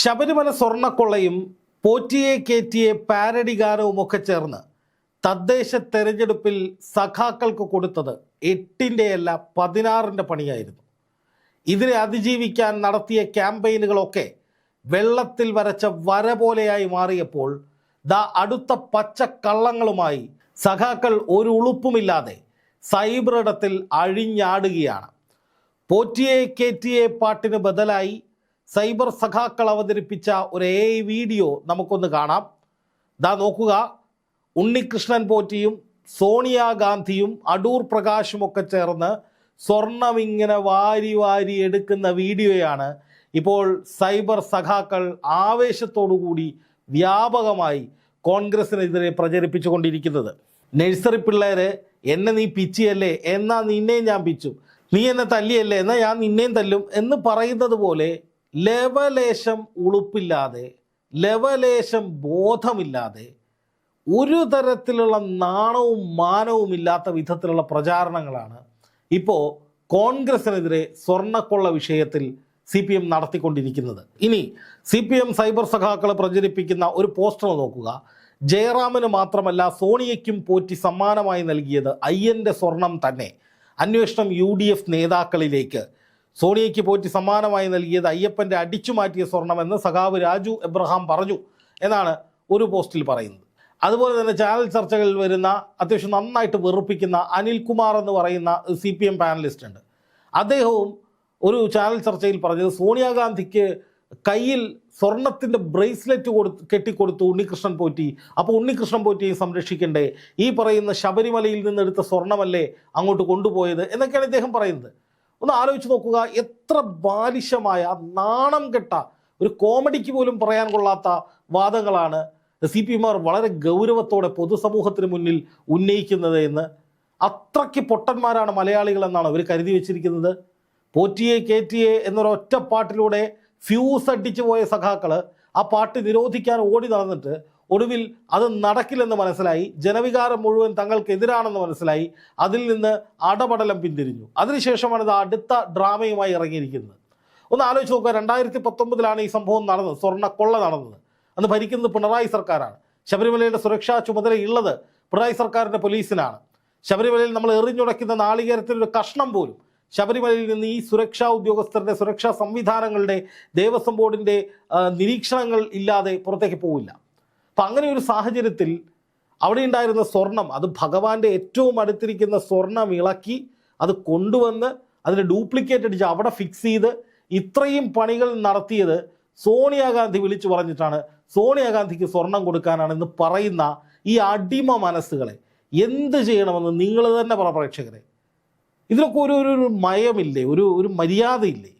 Sabarimala സ്വർണക്കൊള്ളയും പോറ്റിയെ കയറ്റിയെ parody ഗാനവും ഒക്കെ ചേർന്ന് തദ്ദേശ തെരഞ്ഞെടുപ്പിൽ സഖാക്കൾക്ക് കൊടുത്തത് എട്ടിന്റെ അല്ല പതിനാറിന്റെ പണിയായിരുന്നു. ഇതിനെ അതിജീവിക്കാൻ നടത്തിയ ക്യാമ്പയിനുകളൊക്കെ വെള്ളത്തിൽ വരച്ച വര പോലെയായി മാറിയപ്പോൾ ദ അടുത്ത പച്ചക്കള്ളങ്ങളുമായി സഖാക്കൾ ഒരു ഉളുപ്പുമില്ലാതെ സൈബർ ഇടത്തിൽ അഴിഞ്ഞാടുകയാണ്. പോറ്റിയെ കയറ്റിയെ പാട്ടിന് ബദലായി സൈബർ സഖാക്കൾ അവതരിപ്പിച്ച ഒരു എ വീഡിയോ നമുക്കൊന്ന് കാണാം. ദാ നോക്കുക. ഉണ്ണികൃഷ്ണൻ പോറ്റിയും സോണിയാഗാന്ധിയും അടൂർ പ്രകാശും ഒക്കെ ചേർന്ന് സ്വർണം ഇങ്ങനെ വാരി വാരി എടുക്കുന്ന വീഡിയോയാണ്. ഇപ്പോൾ സൈബർ സഖാക്കൾ ആവേശത്തോടുകൂടി വ്യാപകമായി കോൺഗ്രസിനെതിരെ പ്രചരിപ്പിച്ചുകൊണ്ടിരിക്കുന്നത്. നഴ്സറി പിള്ളേര് എന്നെ നീ പിച്ചിയല്ലേ? എന്നാ നിന്നെയും ഞാൻ പിച്ചു. നീ എന്നെ തല്ലിയല്ലേ? എന്നാ ഞാൻ നിന്നെയും തല്ലും? എന്ന് പറയുന്നത് പോലെ ലവലേശം ഉളുപ്പില്ലാതെ ലവലേശം ബോധമില്ലാതെ ഒരു തരത്തിലുള്ള നാണവും മാനവും ഇല്ലാത്ത വിധത്തിലുള്ള പ്രചാരണങ്ങളാണ് ഇപ്പോൾ കോൺഗ്രസിനെതിരെ സ്വർണക്കൊള്ള വിഷയത്തിൽ സി പി എം നടത്തിക്കൊണ്ടിരിക്കുന്നത്. ഇനി സി പി എം സൈബർ സഖാക്കൾ പ്രചരിപ്പിക്കുന്ന ഒരു പോസ്റ്റർ നോക്കുക. ജയറാമിന് മാത്രമല്ല സോണിയയ്ക്കും പോറ്റി സമ്മാനമായി നൽകിയത് അയ്യന്റെ സ്വർണം തന്നെ. അന്വേഷണം യു നേതാക്കളിലേക്ക്. സോണിയയ്ക്ക് പോറ്റി സമ്മാനമായി നൽകിയത് അയ്യപ്പന്റെ അടിച്ചു മാറ്റിയ സ്വർണമെന്ന് സഖാവ് രാജു എബ്രഹാം പറഞ്ഞു എന്നാണ് ഒരു പോസ്റ്റിൽ പറയുന്നത്. അതുപോലെ തന്നെ ചാനൽ ചർച്ചകളിൽ വരുന്ന അത്യാവശ്യം നന്നായിട്ട് വെറുപ്പിക്കുന്ന അനിൽകുമാർ എന്ന് പറയുന്ന സി പി എം പാനലിസ്റ്റ് ഉണ്ട്. അദ്ദേഹവും ഒരു ചാനൽ ചർച്ചയിൽ പറഞ്ഞത് സോണിയാഗാന്ധിക്ക് കയ്യിൽ സ്വർണത്തിന്റെ ബ്രേസ്ലെറ്റ് കൊടുത്ത് കെട്ടിക്കൊടുത്തു ഉണ്ണികൃഷ്ണൻ പോറ്റി അപ്പോൾ ഉണ്ണികൃഷ്ണൻ പോറ്റിയെ സംരക്ഷിക്കണ്ടേ? ഈ പറയുന്ന ശബരിമലയിൽ നിന്നെടുത്ത സ്വർണമല്ലേ അങ്ങോട്ട് കൊണ്ടുപോയത് എന്നൊക്കെയാണ് ഇദ്ദേഹം പറയുന്നത്. ഒന്ന് ആലോചിച്ച് നോക്കുക എത്ര ബാലിശമായ നാണം കെട്ട ഒരു കോമഡിക്ക് പോലും പറയാൻ കൊള്ളാത്ത വാദങ്ങളാണ് സി പി വളരെ ഗൗരവത്തോടെ പൊതുസമൂഹത്തിന് മുന്നിൽ ഉന്നയിക്കുന്നത് എന്ന്. അത്രയ്ക്ക് പൊട്ടന്മാരാണ് മലയാളികൾ എന്നാണ് അവർ കരുതി വെച്ചിരിക്കുന്നത്. പോറ്റിയെ കേറ്റിയെ എന്നൊരൊറ്റ പാട്ടിലൂടെ ഫ്യൂസ് അടിച്ചു പോയ സഖാക്കൾ ആ പാട്ട് നിരോധിക്കാൻ ഓടി നടന്നിട്ട് ഒടുവിൽ അത് നടക്കില്ലെന്ന് മനസ്സിലായി. ജനവികാരം മുഴുവൻ തങ്ങൾക്കെതിരാണെന്ന് മനസ്സിലായി. അതിൽ നിന്ന് അടപടലം പിന്തിരിഞ്ഞു. അതിനുശേഷമാണ് ഇത് അടുത്ത ഡ്രാമയുമായി ഇറങ്ങിയിരിക്കുന്നത്. ഒന്ന് ആലോചിച്ച് നോക്കുക. രണ്ടായിരത്തി പത്തൊമ്പതിലാണ് ഈ സംഭവം നടന്നത്. സ്വർണക്കൊള്ള നടന്നത്. അന്ന് ഭരിക്കുന്നത് പിണറായി സർക്കാരാണ്. ശബരിമലയുടെ സുരക്ഷാ ചുമതലയുള്ളത് പിണറായി സർക്കാരിന്റെ പോലീസിനാണ്. ശബരിമലയിൽ നമ്മൾ എറിഞ്ഞുടയ്ക്കുന്ന നാളികേരത്തിന്റെ കഷ്ണം പോലും ശബരിമലയിൽ നിന്ന് ഈ സുരക്ഷാ ഉദ്യോഗസ്ഥരുടെ സുരക്ഷാ സംവിധാനങ്ങളുടെ ദേവസ്വം ബോർഡിന്റെ നിരീക്ഷണങ്ങൾ ഇല്ലാതെ പുറത്തേക്ക് പോവില്ല. അപ്പം അങ്ങനെ ഒരു സാഹചര്യത്തിൽ അവിടെ ഉണ്ടായിരുന്ന സ്വർണം അത് ഭഗവാന്റെ ഏറ്റവും അടുത്തിരിക്കുന്ന സ്വർണം ഇളക്കി അത് കൊണ്ടുവന്ന് അതിന് ഡ്യൂപ്ലിക്കേറ്റ് അടിച്ച് അവിടെ ഫിക്സ് ചെയ്ത് ഇത്രയും പണികൾ നടത്തിയത് സോണിയാഗാന്ധി വിളിച്ചു പറഞ്ഞിട്ടാണ്. സോണിയാഗാന്ധിക്ക് സ്വർണം കൊടുക്കാനാണെന്ന് പറയുന്ന ഈ അടിമ മനസ്സുകളെ എന്ത് ചെയ്യണമെന്ന് നിങ്ങൾ തന്നെ പറ പ്രേക്ഷകരെ. ഇതിനൊക്കെ ഒരു ഒരു മയമില്ലേ? ഒരു ഒരു മര്യാദയില്ലേ?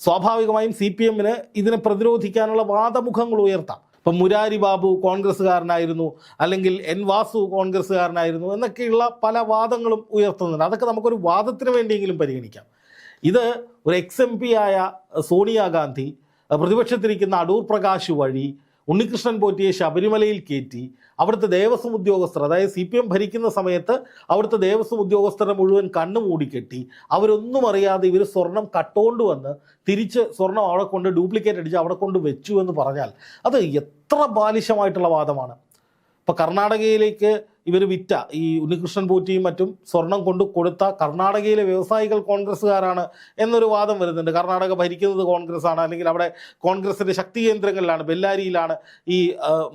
സ്വാഭാവികമായും സി പി എമ്മിന് ഇതിനെ പ്രതിരോധിക്കാനുള്ള വാദമുഖങ്ങൾ ഉയർത്താം. ഇപ്പം മുരാരി ബാബു കോൺഗ്രസ്സുകാരനായിരുന്നു അല്ലെങ്കിൽ എൻ വാസു കോൺഗ്രസ്സുകാരനായിരുന്നു എന്നൊക്കെയുള്ള പല വാദങ്ങളും ഉയർത്തുന്നുണ്ട്. അതൊക്കെ നമുക്കൊരു വാദത്തിന് വേണ്ടിയെങ്കിലും പരിഗണിക്കാം. ഇത് ഒരു എക്സ് എം പി ആയ സോണിയാഗാന്ധി പ്രതിപക്ഷത്തിരിക്കുന്ന അടൂർ പ്രകാശ് വഴി ഉണ്ണികൃഷ്ണൻ പോറ്റിയെ ശബരിമലയിൽ കയറ്റി അവിടുത്തെ ദേവസ്വം ഉദ്യോഗസ്ഥർ അതായത് സി പി എം ഭരിക്കുന്ന സമയത്ത് അവിടുത്തെ ദേവസ്വം ഉദ്യോഗസ്ഥരെ മുഴുവൻ കണ്ണു മൂടിക്കെട്ടി. അവരൊന്നും അറിയാതെ ഇവർ സ്വർണം കട്ടുകൊണ്ട് വന്ന് തിരിച്ച് സ്വർണം അവിടെ കൊണ്ട് ഡ്യൂപ്ലിക്കേറ്റ് അടിച്ച് അവിടെ കൊണ്ട് വെച്ചു എന്ന് പറഞ്ഞാൽ അത് എത്ര ബാലിശമായിട്ടുള്ള വാദമാണ്. ഇപ്പോൾ കർണാടകയിലേക്ക് ഇവർ വിറ്റ ഈ ഉണ്ണികൃഷ്ണൻ പോറ്റിയും മറ്റും സ്വർണം കൊണ്ട് കൊടുത്ത കർണാടകയിലെ വ്യവസായികൾ കോൺഗ്രസ്സുകാരാണ് എന്നൊരു വാദം വരുന്നുണ്ട്. കർണാടക ഭരിക്കുന്നത് കോൺഗ്രസ്സാണ്. അല്ലെങ്കിൽ അവിടെ കോൺഗ്രസിന്റെ ശക്തി കേന്ദ്രങ്ങളിലാണ് ബെല്ലാരിയിലാണ് ഈ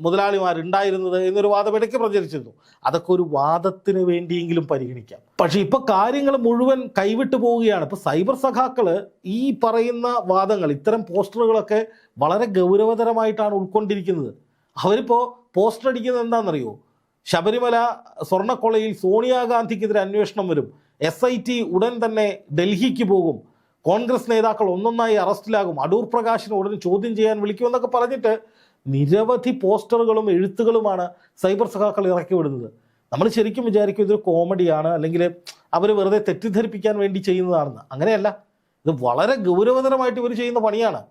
മുതലാളിമാരുണ്ടായിരുന്നത് എന്നൊരു വാദം ഇടയ്ക്ക് പ്രചരിച്ചിരുന്നു. അതൊക്കെ ഒരു വാദത്തിന് വേണ്ടിയെങ്കിലും പരിഗണിക്കാം. പക്ഷേ ഇപ്പോൾ കാര്യങ്ങൾ മുഴുവൻ കൈവിട്ടു പോവുകയാണ്. ഇപ്പോൾ സൈബർ സഖാക്കൾ ഈ പറയുന്ന വാദങ്ങൾ ഇത്തരം പോസ്റ്ററുകളൊക്കെ വളരെ ഗൗരവതരമായിട്ടാണ് ഉൾക്കൊണ്ടിരിക്കുന്നത്. അവരിപ്പോൾ പോസ്റ്റർ അടിക്കുന്നത് എന്താണെന്നറിയോ? ശബരിമല സ്വർണക്കൊളയിൽ സോണിയാഗാന്ധിക്കെതിരെ അന്വേഷണം വരും. എസ് ഐ ടി ഉടൻ തന്നെ ഡൽഹിക്ക് പോകും. കോൺഗ്രസ് നേതാക്കൾ ഒന്നൊന്നായി അറസ്റ്റിലാകും. അടൂർ പ്രകാശിനെ ഉടൻ ചോദ്യം ചെയ്യാൻ വിളിക്കുമെന്നൊക്കെ പറഞ്ഞിട്ട് നിരവധി പോസ്റ്ററുകളും എഴുത്തുകളുമാണ് സൈബർ സഖാക്കൾ ഇറക്കി വിടുന്നത്. നമ്മൾ ശരിക്കും വിചാരിക്കും ഇതൊരു കോമഡിയാണ് അല്ലെങ്കിൽ അവർ വെറുതെ തെറ്റിദ്ധരിപ്പിക്കാൻ വേണ്ടി ചെയ്യുന്നതാണെന്ന്. അങ്ങനെയല്ല. ഇത് വളരെ ഗൗരവതരമായിട്ട് ഇവർ ചെയ്യുന്ന പണിയാണ്.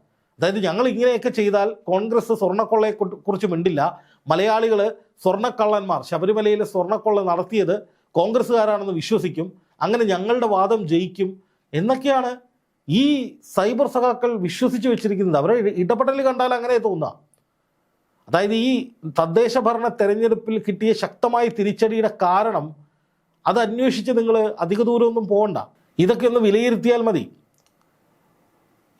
അതായത് ഞങ്ങൾ ഇങ്ങനെയൊക്കെ ചെയ്താൽ കോൺഗ്രസ് സ്വർണക്കൊള്ളയെ കുറിച്ച് മിണ്ടില്ല. മലയാളികൾ സ്വർണക്കള്ളന്മാർ ശബരിമലയിലെ സ്വർണക്കൊള്ള നടത്തിയത് കോൺഗ്രസ്സുകാരാണെന്ന് വിശ്വസിക്കും. അങ്ങനെ ഞങ്ങളുടെ വാദം ജയിക്കും എന്നൊക്കെയാണ് ഈ സൈബർ സഖാക്കൾ വിശ്വസിച്ച് വെച്ചിരിക്കുന്നത്. അവരെ ഇട- ഇടപെടൽ കണ്ടാൽ അങ്ങനെ തോന്നുക അതായത് ഈ തദ്ദേശ ഭരണ തെരഞ്ഞെടുപ്പിൽ കിട്ടിയ ശക്തമായ തിരിച്ചടിയുടെ കാരണം അത് അന്വേഷിച്ച് നിങ്ങൾ അധിക ദൂരമൊന്നും പോകണ്ട ഇതൊക്കെ ഒന്ന് വിലയിരുത്തിയാൽ മതി.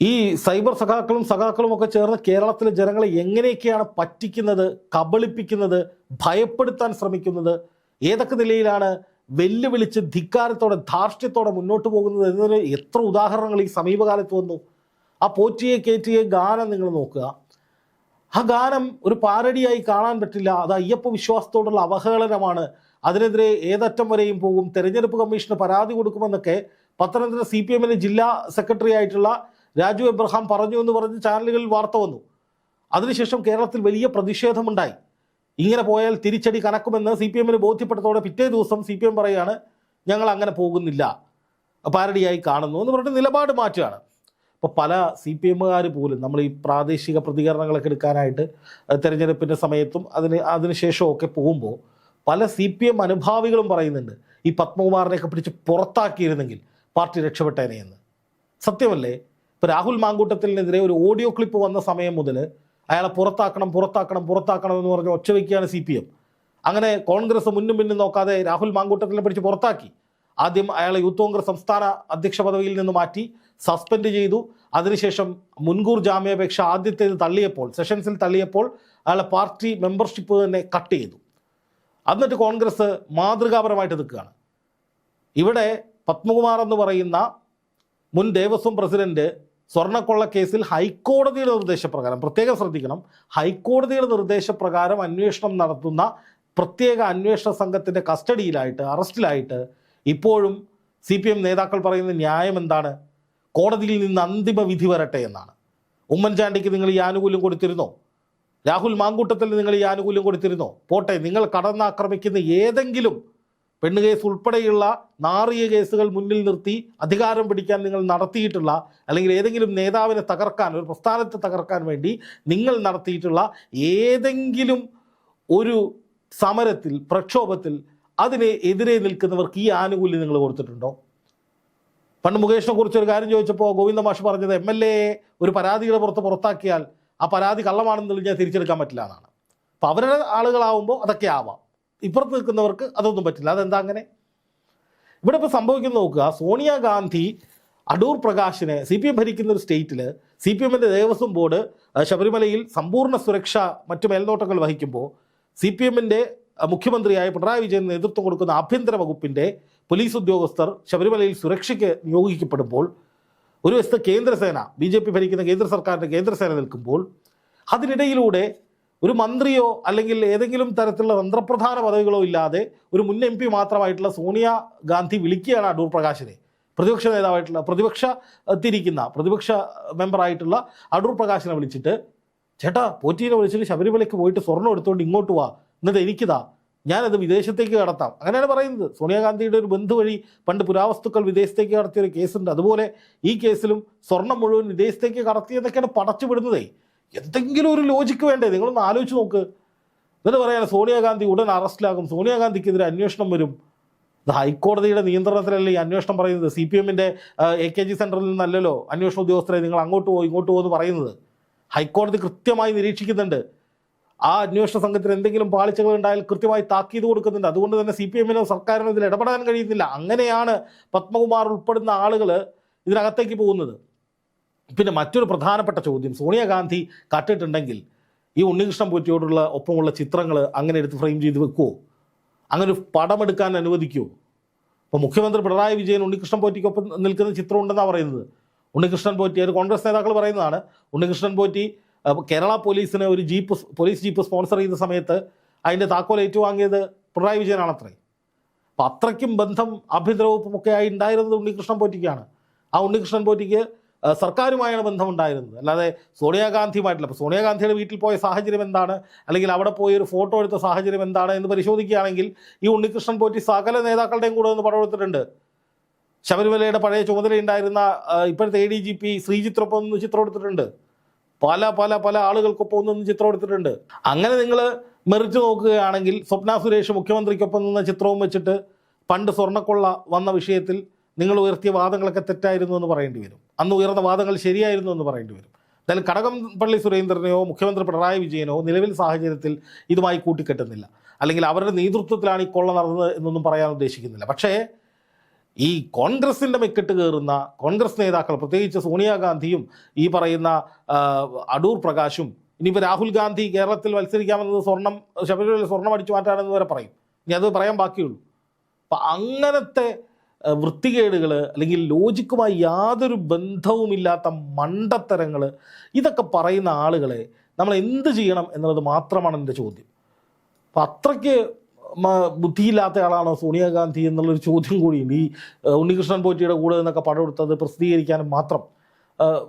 ഈ സൈബർ സഖാക്കളും സഖാക്കളും ഒക്കെ ചേർന്ന് കേരളത്തിലെ ജനങ്ങളെ എങ്ങനെയൊക്കെയാണ് പറ്റിക്കുന്നത് കബളിപ്പിക്കുന്നത് ഭയപ്പെടുത്താൻ ശ്രമിക്കുന്നത്? ഏതൊക്കെ നിലയിലാണ് വെല്ലുവിളിച്ച് ധിക്കാരത്തോടെ ധാർഷ്ട്യത്തോടെ മുന്നോട്ട് പോകുന്നത് എന്നതിന് എത്ര ഉദാഹരണങ്ങൾ ഈ സമീപകാലത്ത് വന്നു? ആ പോറ്റിയെ കയറ്റിയെ ഗാനം നിങ്ങൾ നോക്കുക. ആ ഗാനം ഒരു പാരടിയായി കാണാൻ പറ്റില്ല. അത് അയ്യപ്പ വിശ്വാസത്തോടുള്ള അവഹേളനമാണ്. അതിനെതിരെ ഏതറ്റം വരെയും പോകും. തെരഞ്ഞെടുപ്പ് കമ്മീഷന് പരാതി കൊടുക്കുമെന്നൊക്കെ പത്തനംതിട്ട സി പി എമ്മിന് ജില്ലാ സെക്രട്ടറി ആയിട്ടുള്ള രാജു എബ്രഹാം പറഞ്ഞു എന്ന് പറഞ്ഞ് ചാനലുകളിൽ വാർത്ത വന്നു. അതിനുശേഷം കേരളത്തിൽ വലിയ പ്രതിഷേധമുണ്ടായി. ഇങ്ങനെ പോയാൽ തിരിച്ചടി കനക്കുമെന്ന് സി പി എമ്മിന് ബോധ്യപ്പെട്ടതോടെ പിറ്റേ ദിവസം സി പി എം പറയുകയാണ് ഞങ്ങൾ അങ്ങനെ പോകുന്നില്ല. പാരഡിയായി കാണുന്നു? എന്ന് പറഞ്ഞിട്ട് നിലപാട് മാറ്റുകയാണ്. ഇപ്പോൾ പല സി പി എമ്മുകാർ പോലും നമ്മൾ ഈ പ്രാദേശിക പ്രതികരണങ്ങളൊക്കെ എടുക്കാനായിട്ട് തിരഞ്ഞെടുപ്പിന്റെ തെരഞ്ഞെടുപ്പിന്റെ സമയത്തും അതിന് അതിനുശേഷമൊക്കെ പോകുമ്പോൾ പല സി പി എം അനുഭാവികളും പറയുന്നുണ്ട് ഈ പത്മകുമാറിനെയൊക്കെ പിടിച്ച് പുറത്താക്കിയിരുന്നെങ്കിൽ പാർട്ടി രക്ഷപ്പെട്ടേനെ എന്ന്. സത്യമല്ലേ? ഇപ്പോൾ രാഹുൽ മാങ്കൂട്ടത്തിനെതിരെ ഒരു ഓഡിയോ ക്ലിപ്പ് വന്ന സമയം മുതൽ അയാളെ പുറത്താക്കണം പുറത്താക്കണം പുറത്താക്കണം എന്ന് പറഞ്ഞ് ഒച്ച വയ്ക്കുകയാണ് സി പി എം. അങ്ങനെ കോൺഗ്രസ് മുന്നും പിന്നും നോക്കാതെ രാഹുൽ മാങ്കൂട്ടത്തിനെ പിടിച്ച് പുറത്താക്കി. ആദ്യം അയാളെ യൂത്ത് കോൺഗ്രസ് സംസ്ഥാന അധ്യക്ഷ പദവിയിൽ നിന്ന് മാറ്റി സസ്പെൻഡ് ചെയ്തു. അതിനുശേഷം മുൻകൂർ ജാമ്യാപേക്ഷ ആദ്യത്തേത് തള്ളിയപ്പോൾ സെഷൻസിൽ തള്ളിയപ്പോൾ അയാളെ പാർട്ടി മെമ്പർഷിപ്പ് തന്നെ കട്ട് ചെയ്തു. എന്നിട്ട് കോൺഗ്രസ് മാതൃകാപരമായിട്ട് നിൽക്കുകയാണ്. ഇവിടെ പത്മകുമാർ എന്ന് പറയുന്ന മുൻ ദേവസ്വം പ്രസിഡന്റ് സ്വർണക്കൊള്ള കേസിൽ ഹൈക്കോടതിയുടെ നിർദ്ദേശപ്രകാരം പ്രത്യേകം ശ്രദ്ധിക്കണം ഹൈക്കോടതിയുടെ നിർദ്ദേശപ്രകാരം അന്വേഷണം നടത്തുന്ന പ്രത്യേക അന്വേഷണ സംഘത്തിന്റെ കസ്റ്റഡിയിലായിട്ട് അറസ്റ്റിലായിട്ട് ഇപ്പോഴും സി പി എം നേതാക്കൾ പറയുന്ന ന്യായം എന്താണ്? കോടതിയിൽ നിന്ന് അന്തിമ വിധി വരട്ടെ എന്നാണ്. ഉമ്മൻചാണ്ടിക്ക് നിങ്ങൾ ഈ ആനുകൂല്യം കൊടുത്തിരുന്നോ? രാഹുൽ മാങ്കൂട്ടത്തിൽ നിങ്ങൾ ഈ ആനുകൂല്യം കൊടുത്തിരുന്നോ? പോട്ടെ നിങ്ങൾ കടന്നാക്രമിക്കുന്ന ഏതെങ്കിലും പെണ്ണ് കേസ് ഉൾപ്പെടെയുള്ള നാറിയ കേസുകൾ മുന്നിൽ നിർത്തി അധികാരം പിടിക്കാൻ നിങ്ങൾ നടത്തിയിട്ടുള്ള അല്ലെങ്കിൽ ഏതെങ്കിലും നേതാവിനെ തകർക്കാൻ ഒരു പ്രസ്ഥാനത്തെ തകർക്കാൻ വേണ്ടി നിങ്ങൾ നടത്തിയിട്ടുള്ള ഏതെങ്കിലും ഒരു സമരത്തിൽ പ്രക്ഷോഭത്തിൽ അതിന് എതിരെ നിൽക്കുന്നവർക്ക് ഈ ആനുകൂല്യം നിങ്ങൾ കൊടുത്തിട്ടുണ്ടോ? പണ്ട് മുകേഷിനെ കുറിച്ച് ഒരു കാര്യം ചോദിച്ചപ്പോൾ ഗോവിന്ദ മാഷ് പറഞ്ഞത് എം എൽ എ ഒരു പരാതിയുടെ പുറത്ത് പുറത്താക്കിയാൽ ആ പരാതി കള്ളമാണെന്ന് തെളിഞ്ഞാൽ തിരിച്ചെടുക്കാൻ പറ്റില്ല എന്നാണ്. അപ്പോൾ അവരുടെ ആളുകളാവുമ്പോൾ അതൊക്കെ ആവാം. ഇപ്പുറത്ത് നിൽക്കുന്നവർക്ക് അതൊന്നും പറ്റില്ല. അതെന്താ അങ്ങനെ? ഇവിടെ ഇപ്പോൾ സംഭവിക്കുന്നത് നോക്കുക. സോണിയാഗാന്ധി അടൂർ പ്രകാശിനെ സി പി എം ഭരിക്കുന്ന ഒരു സ്റ്റേറ്റിൽ സി പി എമ്മിന്റെ ദേവസ്വം ബോർഡ് ശബരിമലയിൽ സമ്പൂർണ സുരക്ഷ മറ്റു മേൽനോട്ടങ്ങൾ വഹിക്കുമ്പോൾ സി പി എമ്മിന്റെ മുഖ്യമന്ത്രിയായ പിണറായി വിജയൻ നേതൃത്വം കൊടുക്കുന്ന ആഭ്യന്തര വകുപ്പിന്റെ പോലീസ് ഉദ്യോഗസ്ഥർ ശബരിമലയിൽ സുരക്ഷയ്ക്ക് നിയോഗിക്കപ്പെടുമ്പോൾ ഒരു വശത്ത് കേന്ദ്രസേന ബി ജെ പി ഭരിക്കുന്ന കേന്ദ്ര സർക്കാരിന്റെ കേന്ദ്രസേന നിൽക്കുമ്പോൾ അതിനിടയിലൂടെ ഒരു മന്ത്രിയോ അല്ലെങ്കിൽ ഏതെങ്കിലും തരത്തിലുള്ള തന്ത്രപ്രധാന പദവികളോ ഇല്ലാതെ ഒരു മുൻ എം പി മാത്രമായിട്ടുള്ള സോണിയ ഗാന്ധി വിളിക്കുകയാണ് അടൂർ പ്രകാശിനെ. പ്രതിപക്ഷ നേതാവായിട്ടുള്ള പ്രതിപക്ഷ അഹ് പ്രതിപക്ഷ മെമ്പറായിട്ടുള്ള അടൂർ പ്രകാശിനെ വിളിച്ചിട്ട് ചേട്ടാ പോറ്റീനെ വിളിച്ചിട്ട് ശബരിമലയ്ക്ക് പോയിട്ട് സ്വർണം എടുത്തുകൊണ്ട് ഇങ്ങോട്ട് വാ. എന്നിട്ട് എനിക്കിതാ. ഞാനത് വിദേശത്തേക്ക് കടത്താം. അങ്ങനെയാണ് പറയുന്നത്. സോണിയാഗാന്ധിയുടെ ഒരു ബന്ധു വഴി പണ്ട് പുരാവസ്തുക്കൾ വിദേശത്തേക്ക് കടത്തിയ ഒരു കേസുണ്ട്. അതുപോലെ ഈ കേസിലും സ്വർണം മുഴുവൻ വിദേശത്തേക്ക് കടത്തിയെന്നൊക്കെയാണ് പടച്ചു വിടുന്നതേ എന്തെങ്കിലും ഒരു ലോജിക്ക് വേണ്ടേ? നിങ്ങളൊന്ന് ആലോചിച്ച് നോക്ക്. എന്നിട്ട് പറയാണ് സോണിയാഗാന്ധി ഉടൻ അറസ്റ്റിലാകും. സോണിയാഗാന്ധിക്കെതിരെ അന്വേഷണം വരും. ഇത് ഹൈക്കോടതിയുടെ നിയന്ത്രണത്തിലല്ലേ ഈ അന്വേഷണം പറയുന്നത്? സി പി എമ്മിന്റെ എ കെ ജി സെന്ററിൽ നിന്നല്ലല്ലോ അന്വേഷണ ഉദ്യോഗസ്ഥരെ നിങ്ങൾ അങ്ങോട്ട് പോകും ഇങ്ങോട്ട് പോകുമെന്ന് പറയുന്നത്. ഹൈക്കോടതി കൃത്യമായി നിരീക്ഷിക്കുന്നുണ്ട്. ആ അന്വേഷണ സംഘത്തിന് എന്തെങ്കിലും പാളിച്ചകൾ ഉണ്ടായാൽ കൃത്യമായി താക്കീത് കൊടുക്കുന്നുണ്ട്. അതുകൊണ്ട് തന്നെ സി പി എമ്മിനോ സർക്കാരിനോ ഇതിൽ ഇടപെടാൻ കഴിയുന്നില്ല. അങ്ങനെയാണ് പത്മകുമാർ ഉൾപ്പെടുന്ന ആളുകൾ ഇതിനകത്തേക്ക് പോകുന്നത്. പിന്നെ മറ്റൊരു പ്രധാനപ്പെട്ട ചോദ്യം. സോണിയാഗാന്ധി കട്ടിട്ടുണ്ടെങ്കിൽ ഈ ഉണ്ണികൃഷ്ണൻ പോറ്റിയോടുള്ള ഒപ്പമുള്ള ചിത്രങ്ങൾ അങ്ങനെ എടുത്ത് ഫ്രെയിം ചെയ്ത് വെക്കുമോ അങ്ങനെ ഒരു പടമെടുക്കാൻ അനുവദിക്കുമോ ഇപ്പോൾ മുഖ്യമന്ത്രി പിണറായി വിജയൻ ഉണ്ണികൃഷ്ണൻ പോറ്റിക്കൊപ്പം നിൽക്കുന്ന ചിത്രം ഉണ്ടെന്നാണ് പറയുന്നത്. ഉണ്ണികൃഷ്ണൻ പോറ്റി അത് കോൺഗ്രസ് നേതാക്കൾ പറയുന്നതാണ്. ഉണ്ണികൃഷ്ണൻ പോറ്റി കേരള പോലീസിന് ഒരു ജീപ്പ് പോലീസ് ജീപ്പ് സ്പോൺസർ ചെയ്ത സമയത്ത് അതിന്റെ താക്കോൽ ഏറ്റുവാങ്ങിയത് പിണറായി വിജയനാണത്രേ. അപ്പോൾ അത്രയ്ക്കും ബന്ധം ആഭ്യന്തര വകുപ്പുമൊക്കെ ആയി ഉണ്ടായിരുന്നത് ഉണ്ണികൃഷ്ണൻ പോറ്റിക്കാണ്. ആ ഉണ്ണികൃഷ്ണൻ പോറ്റിക്ക് സർക്കാരുമായാണ് ബന്ധമുണ്ടായിരുന്നത്. അല്ലാതെ സോണിയാഗാന്ധിയുമായിട്ടില്ല. അപ്പോൾ സോണിയാഗാന്ധിയുടെ വീട്ടിൽ പോയ സാഹചര്യം എന്താണ്? അല്ലെങ്കിൽ അവിടെ പോയി ഒരു ഫോട്ടോ എടുത്ത സാഹചര്യം എന്താണ് എന്ന് പരിശോധിക്കുകയാണെങ്കിൽ ഈ ഉണ്ണികൃഷ്ണൻ പോറ്റി സകല നേതാക്കളുടെയും കൂടെ ഒന്ന് പടമെടുത്തിട്ടുണ്ട് ശബരിമലയുടെ പഴയ ചുമതലയുണ്ടായിരുന്ന ഇപ്പോഴത്തെ എ ഡി ജി പി ശ്രീജിത്രൊപ്പം ഒന്ന് ചിത്രം എടുത്തിട്ടുണ്ട്. പല പല പല ആളുകൾക്കൊപ്പം ഒന്നും ചിത്രം എടുത്തിട്ടുണ്ട്. അങ്ങനെ നിങ്ങൾ മെറിച്ച് നോക്കുകയാണെങ്കിൽ സ്വപ്ന സുരേഷ് മുഖ്യമന്ത്രിക്കൊപ്പം നിന്ന ചിത്രവും വെച്ചിട്ട് പണ്ട് സ്വർണക്കൊള്ള വന്ന വിഷയത്തിൽ നിങ്ങൾ ഉയർത്തിയ വാദങ്ങളൊക്കെ തെറ്റായിരുന്നു എന്ന് പറയേണ്ടി വരും. അന്ന് ഉയർന്ന വാദങ്ങൾ ശരിയായിരുന്നു എന്ന് പറയേണ്ടി വരും. എന്തായാലും കടകംപള്ളി സുരേന്ദ്രനെയോ മുഖ്യമന്ത്രി പിണറായി വിജയനോ നിലവിൽ സാഹചര്യത്തിൽ ഇതുമായി കൂട്ടിക്കെട്ടുന്നില്ല. അല്ലെങ്കിൽ അവരുടെ നേതൃത്വത്തിലാണ് ഈ കൊള്ള നടന്നത് എന്നൊന്നും പറയാൻ ഉദ്ദേശിക്കുന്നില്ല. പക്ഷേ ഈ കോൺഗ്രസിന്റെ മെക്കിട്ട് കയറുന്ന കോൺഗ്രസ് നേതാക്കൾ പ്രത്യേകിച്ച് സോണിയാഗാന്ധിയും ഈ പറയുന്ന അടൂർ പ്രകാശും ഇനിയിപ്പോൾ രാഹുൽ ഗാന്ധി കേരളത്തിൽ മത്സരിക്കാമെന്നത് സ്വർണം ശബരിമലയിൽ സ്വർണം അടിച്ചു മാറ്റാനെന്ന് വരെ പറയും. ഇനി അത് പറയാൻ ബാക്കിയുള്ളൂ. അപ്പം അങ്ങനത്തെ വൃത്തികേടുകൾ അല്ലെങ്കിൽ ലോജിക്കുമായി യാതൊരു ബന്ധവുമില്ലാത്ത മണ്ടത്തരങ്ങൾ ഇതൊക്കെ പറയുന്ന ആളുകളെ നമ്മൾ എന്ത് ചെയ്യണം എന്നുള്ളത് മാത്രമാണ് എന്റെ ചോദ്യം. അപ്പം അത്രയ്ക്ക് ബുദ്ധിയില്ലാത്ത ആളാണോ സോണിയാഗാന്ധി എന്നുള്ളൊരു ചോദ്യം കൂടിയുണ്ട് ഈ ഉണ്ണികൃഷ്ണൻ പോറ്റിയുടെ കൂടെ നിന്നൊക്കെ പടം എടുത്തത് പ്രസിദ്ധീകരിക്കാനും മാത്രം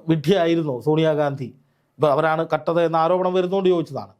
വിഡ്ഢിയായിരുന്നു സോണിയാഗാന്ധി ഇപ്പോൾ അവരാണ് കട്ടത് എന്ന ആരോപണം വരുന്നതുകൊണ്ട് ചോദിച്ചതാണ്.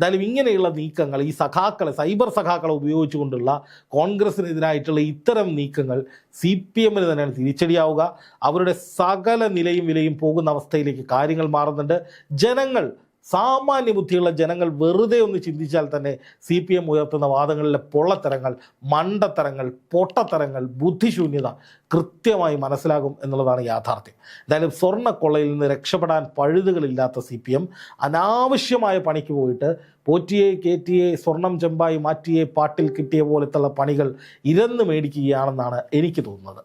എന്തായാലും ഇങ്ങനെയുള്ള നീക്കങ്ങൾ ഈ സഖാക്കളെ സൈബർ സഖാക്കളെ ഉപയോഗിച്ചുകൊണ്ടുള്ള കോൺഗ്രസിനെതിരായിട്ടുള്ള ഇത്തരം നീക്കങ്ങൾ സി പി എമ്മിന് തന്നെയാണ് തിരിച്ചടിയാവുക. അവരുടെ സകല നിലയും വിലയും പോകുന്ന അവസ്ഥയിലേക്ക് കാര്യങ്ങൾ മാറുന്നുണ്ട്. ജനങ്ങൾ സാമാന്യ ബുദ്ധിയുള്ള ജനങ്ങൾ വെറുതെ ഒന്ന് ചിന്തിച്ചാൽ തന്നെ സി പി എം ഉയർത്തുന്ന വാദങ്ങളിലെ പൊള്ളത്തരങ്ങൾ മണ്ടത്തരങ്ങൾ പൊട്ടത്തരങ്ങൾ ബുദ്ധിശൂന്യത കൃത്യമായി മനസ്സിലാകും എന്നുള്ളതാണ് യാഥാർത്ഥ്യം. എന്തായാലും സ്വർണക്കൊള്ളയിൽ നിന്ന് രക്ഷപ്പെടാൻ പഴുതുകളില്ലാത്ത സി പി എം അനാവശ്യമായ പണിക്ക് പോയിട്ട് പോറ്റിയെ കയറ്റിയെ സ്വർണം ചെമ്പായി മാറ്റിയെ പാട്ടിൽ കിട്ടിയ പോലത്തുള്ള പണികൾ ഇരന്ന് മേടിക്കുകയാണെന്നാണ് എനിക്ക് തോന്നുന്നത്.